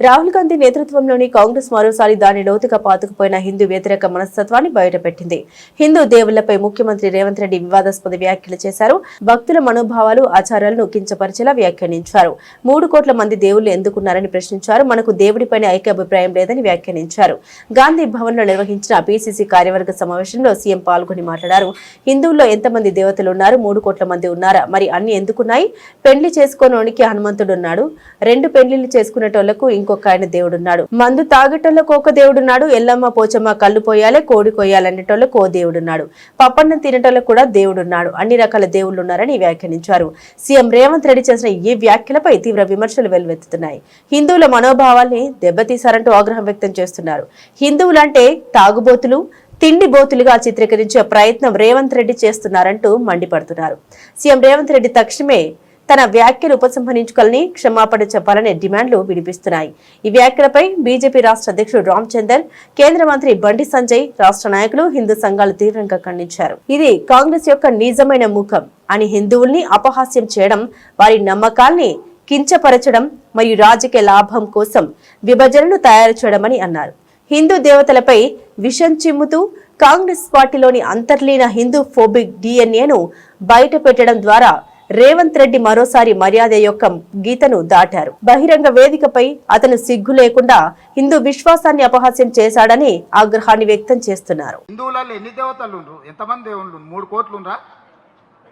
రాహుల్ గాంధీ నేతృత్వంలోని కాంగ్రెస్ మరోసారి దాని లోతుగా పాతుకుపోయిన హిందూ వ్యతిరేక మనస్తత్వాన్ని బయటపెట్టింది. హిందూ దేవుళ్ళపై ముఖ్యమంత్రి రేవంత్ రెడ్డి వివాదాస్పద వ్యాఖ్యలు చేశారు. భక్తుల మనోభావాలు ఆచారాలను కించపరిచేలా వ్యాఖ్యానించారు. మూడు కోట్ల మంది దేవుళ్ళు ఎందుకున్నారని ప్రశ్నించారు. మనకు దేవుడిపైన ఐక్యాభిప్రాయం లేదని వ్యాఖ్యానించారు. గాంధీ భవన్లో నిర్వహించిన పీసీసీ కార్యవర్గ సమావేశంలో సీఎం పాల్గొని మాట్లాడారు. హిందువుల్లో ఎంతమంది దేవతలు ఉన్నారు? మూడు కోట్ల మంది ఉన్నారా? మరి అన్ని ఎందుకున్నాయి? పెళ్ళి చేసుకోనోనికి హనుమంతుడున్నాడు రెండు పెళ్ళిళ్ళు చేసుకునేటోళ్ళకు ఇంకొక ఆయన దేవుడున్నాడు. మందు తాగేటోళ్ళకు ఒక దేవుడున్నాడు. ఎల్లమ్మ పోచమ్మ కళ్ళు పోయాలే కోడి కొయ్యాలనేటోళ్ళకు ఓ దేవుడున్నాడు. పప్పన్నం తినేటోళ్ళకు కూడా దేవుడున్నాడు. అన్ని రకాల దేవుళ్ళు ఉన్నారని వ్యాఖ్యానించారు. సీఎం రేవంత్ రెడ్డి చేసిన ఈ వ్యాఖ్యలపై తీవ్ర విమర్శలు వెల్లువెత్తుతున్నాయి హిందువుల మనోభావాల్ని దెబ్బతీశారంటూ ఆగ్రహం వ్యక్తం చేస్తున్నారు. హిందువులంటే తాగుబోతులు తిండి బోతులుగా చిత్రీకరించే ప్రయత్నం రేవంత్ రెడ్డి చేస్తున్నారంటూ మండిపడుతున్నారు. సీఎం రేవంత్ రెడ్డి తక్షణమే తన వ్యాఖ్యలు ఉపసంహరించుకోవాలని క్షమాపణ చెప్పాలనే డిమాండ్లు వినిపిస్తున్నాయి. ఈ వ్యాఖ్యలపై బీజేపీ రాష్ట్ర అధ్యక్షుడు రామ్ చందర్ కేంద్ర మంత్రి బండి సంజయ్ రాష్ట్ర నాయకులు హిందూ సంఘాలు తీవ్రంగా ఖండించారు. ఇది కాంగ్రెస్ యొక్క నిజమైన ముఖం అని హిందువుల్ని అపహాస్యం చేయడం వారి నమ్మకాల్ని కించపరచడం మరియు రాజకీయ లాభం కోసం విభజనను తయారు చేయడమని అన్నారు. హిందూ దేవతలపై విషం చిమ్ముతూ కాంగ్రెస్ పార్టీలోని అంతర్లీన హిందూ ఫోబిక్ డిఎన్ఏను బయట పెట్టడం ద్వారా రేవంత్ రెడ్డి మరోసారి మర్యాద యొక్క గీతను దాటారు. బహిరంగ వేదికపై అతను సిగ్గు లేకుండా హిందూ విశ్వాసాన్ని అపహాస్యం చేశాడని ఆగ్రహాన్ని వ్యక్తం చేస్తున్నారు. హిందువులలో ఎన్ని దేవతలు ఎంతమంది దేవుళ్ళు మూడు కోట్లు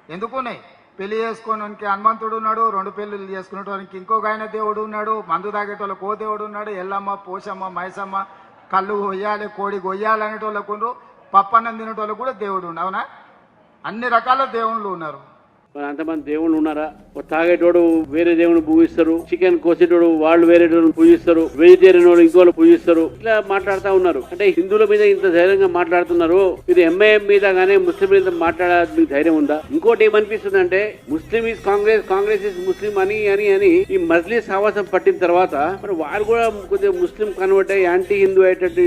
ఎందుకునే పెళ్ళి చేసుకోవడానికి హనుమంతుడు ఉన్నాడు రెండు పెళ్ళిళ్ళు చేసుకునేటానికి ఇంకొక ఆయన దేవుడు ఉన్నాడు మందు తాగేటోళ్ళకి ఓ దేవుడు ఉన్నాడు ఎల్లమ్మ పోషమ్మ మైసమ్మ కళ్ళు కొయ్యాలి కోడి కొయ్యాలి అనేటోళ్ళకు పప్పన్నం తినేటోళ్ళకు కూడా దేవుడు ఉండు అవునా? అన్ని రకాల దేవుళ్ళు ఉన్నారు. మరి అంతమంది దేవుళ్ళు ఉన్నారా? తాగేటోడు వేరే దేవుని పూజిస్తారు చికెన్ కోసేటోడు వాళ్ళు వేరే పూజిస్తారు వెజిటేరియన్ ఇంకో ఇంకోళ్ళు పూజిస్తారు. ఇట్లా మాట్లాడుతూ ఉన్నారు. అంటే హిందువుల మీద ఇంత ధైర్యంగా మాట్లాడుతున్నారు. ఇది ఎంఐఎం మీద కానీ ముస్లిం మీద మాట్లాడాలి మీకు ధైర్యం ఉందా? ఇంకోటి ఏమనిపిస్తుంది అంటే Muslim is Congress Congress is Muslim అని అని అని ఈ మజ్లిస్ సావాసం పట్టిన తర్వాత మరి వాళ్ళు కూడా కొద్దిగా ముస్లిం కన్వర్ట్ అయ్యి యాంటీ హిందూ అయ్యేటట్టు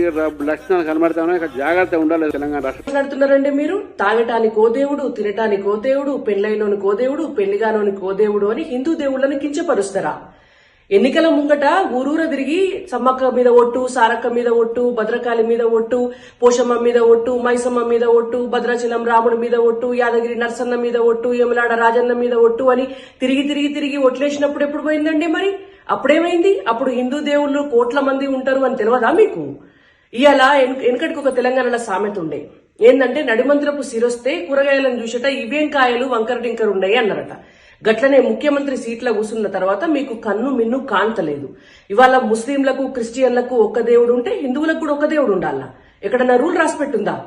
లక్షణాలు కనబడతా ఉన్నాయి. జాగ్రత్త ఉండాలి తెలంగాణ రాష్ట్రం. మాట్లాడుతున్నారండి మీరు? తాగటానికి దేవుడు తినటానికి దేవుడు పెళ్ళైన కో కోదేవుడు పెళ్ళిగానోని కోదేవుడు అని హిందూ దేవుళ్ళని కించపరుస్తారా? ఎన్నికల ముంగట ఊరూర తిరిగి సమ్మక్క మీద ఒట్టు సారక్క మీద ఒట్టు భద్రకాళి మీద ఒట్టు పోషమ్మ మీద ఒట్టు మైసమ్మ మీద ఒట్టు భద్రాచలం రాముడి మీద ఒట్టు యాదగిరి నర్సన్న మీద ఒట్టు యమలాడ రాజన్న మీద ఒట్టు అని తిరిగి తిరిగి తిరిగి ఒట్లేసినప్పుడు ఎప్పుడు పోయిందండి మరి? అప్పుడేమైంది? అప్పుడు హిందూ దేవుళ్ళు కోట్ల మంది ఉంటారు అని తెలియదా మీకు? ఇవాళ వెనుకటికి ఒక తెలంగాణలో సామెత ఉండే. ఏందంటే నడిమంత్రపు సిరొస్తే కూరగాయలను చూసట ఇవేం కాయలు వంకర టింకరు ఉన్నాయి అన్నారట. గట్లనే ముఖ్యమంత్రి సీట్ల కూసున్న తర్వాత మీకు కన్ను మిన్ను కాంతలేదు. ఇవాళ ముస్లింలకు క్రిస్టియన్లకు ఒక్క దేవుడు ఉంటే హిందువులకు కూడా ఒక దేవుడు ఉండాలా? ఎక్కడన్నా రూల్ రాసి పెట్టుందా?